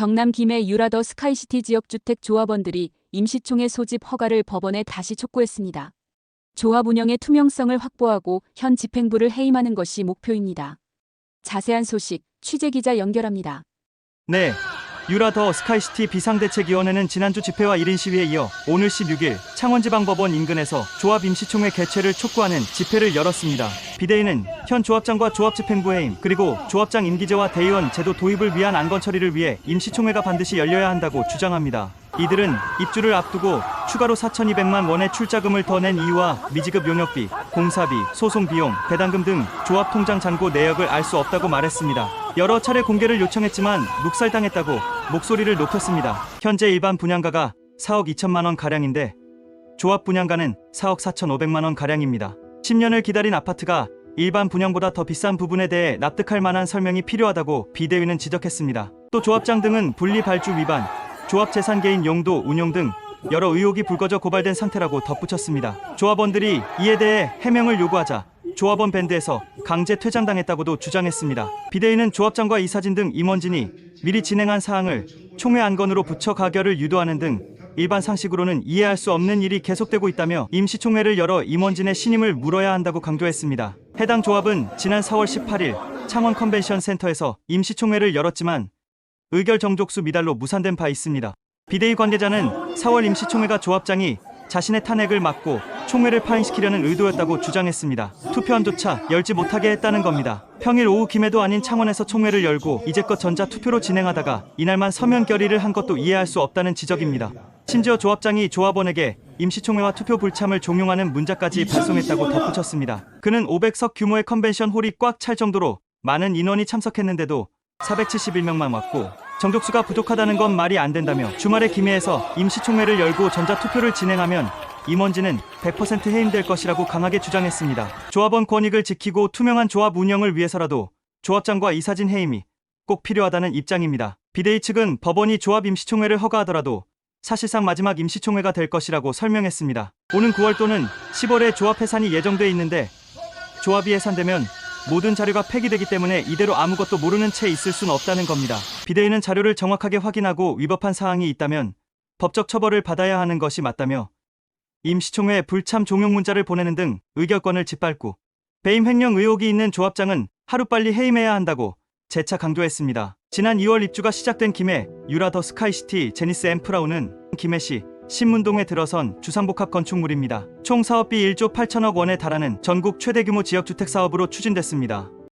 경남 김해 유라더 스카이시티 지역 주택 조합원들이 임시총회 소집 허가를 법원에 다시 촉구했습니다. 조합 운영의 투명성을 확보하고 현 집행부를 해임하는 것이 목표입니다. 자세한 소식 취재 기자 연결합니다. 네. 유라 더 스카이시티 비상대책위원회는 지난주 집회와 1인 시위에 이어 오늘 16일 창원지방법원 인근에서 조합 임시총회 개최를 촉구하는 집회를 열었습니다. 비대위는 현 조합장과 조합집행부 해임 그리고 조합장 임기제와 대의원 제도 도입을 위한 안건 처리를 위해 임시총회가 반드시 열려야 한다고 주장합니다. 이들은 입주를 앞두고 추가로 4,200만 원의 출자금을 더 낸 이유와 미지급 용역비, 공사비, 소송 비용, 배당금 등 조합 통장 잔고 내역을 알 수 없다고 말했습니다. 여러 차례 공개를 요청했지만 묵살당했다고 목소리를 높였습니다. 현재 일반 분양가가 4억 2천만 원 가량인데 조합 분양가는 4억 4천5백만 원 가량입니다. 10년을 기다린 아파트가 일반 분양보다 더 비싼 부분에 대해 납득할 만한 설명이 필요하다고 비대위는 지적했습니다. 또 조합장 등은 분리 발주 위반, 조합 재산 개인 용도 운용 등 여러 의혹이 불거져 고발된 상태라고 덧붙였습니다. 조합원들이 이에 대해 해명을 요구하자 조합원 밴드에서 강제 퇴장당했다고도 주장했습니다. 비대위는 조합장과 이사진 등 임원진이 미리 진행한 사항을 총회 안건으로 붙여 가결을 유도하는 등 일반 상식으로는 이해할 수 없는 일이 계속되고 있다며 임시총회를 열어 임원진의 신임을 물어야 한다고 강조했습니다. 해당 조합은 지난 4월 18일 창원 컨벤션 센터에서 임시총회를 열었지만 의결 정족수 미달로 무산된 바 있습니다. 비대위 관계자는 4월 임시총회가 조합장이 자신의 탄핵을 막고 총회를 파행시키려는 의도였다고 주장했습니다. 투표함조차 열지 못하게 했다는 겁니다. 평일 오후 김해도 아닌 창원에서 총회를 열고 이제껏 전자 투표로 진행하다가 이날만 서면 결의를 한 것도 이해할 수 없다는 지적입니다. 심지어 조합장이 조합원에게 임시총회와 투표 불참을 종용하는 문자까지 발송했다고 덧붙였습니다. 그는 500석 규모의 컨벤션 홀이 꽉 찰 정도로 많은 인원이 참석했는데도 471명만 왔고 정족수가 부족하다는 건 말이 안 된다며 주말에 김해에서 임시총회를 열고 전자투표를 진행하면 임원진은 100% 해임될 것이라고 강하게 주장했습니다. 조합원 권익을 지키고 투명한 조합 운영을 위해서라도 조합장과 이사진 해임이 꼭 필요하다는 입장입니다. 비대위 측은 법원이 조합 임시총회를 허가하더라도 사실상 마지막 임시총회가 될 것이라고 설명했습니다. 오는 9월 또는 10월에 조합 해산이 예정돼 있는데 조합이 해산되면 모든 자료가 폐기되기 때문에 이대로 아무것도 모르는 채 있을 수는 없다는 겁니다. 비대위는 자료를 정확하게 확인하고 위법한 사항이 있다면 법적 처벌을 받아야 하는 것이 맞다며 임시총회에 불참 종용 문자를 보내는 등 의결권을 짓밟고 배임 횡령 의혹이 있는 조합장은 하루빨리 해임해야 한다고 재차 강조했습니다. 지난 2월 입주가 시작된 김해 유라 더 스카이시티 제니스 엠프라우는 김해시 신문동에 들어선 주상복합 건축물입니다. 총 사업비 1조 8천억 원에 달하는 전국 최대 규모 지역주택 사업으로 추진됐습니다.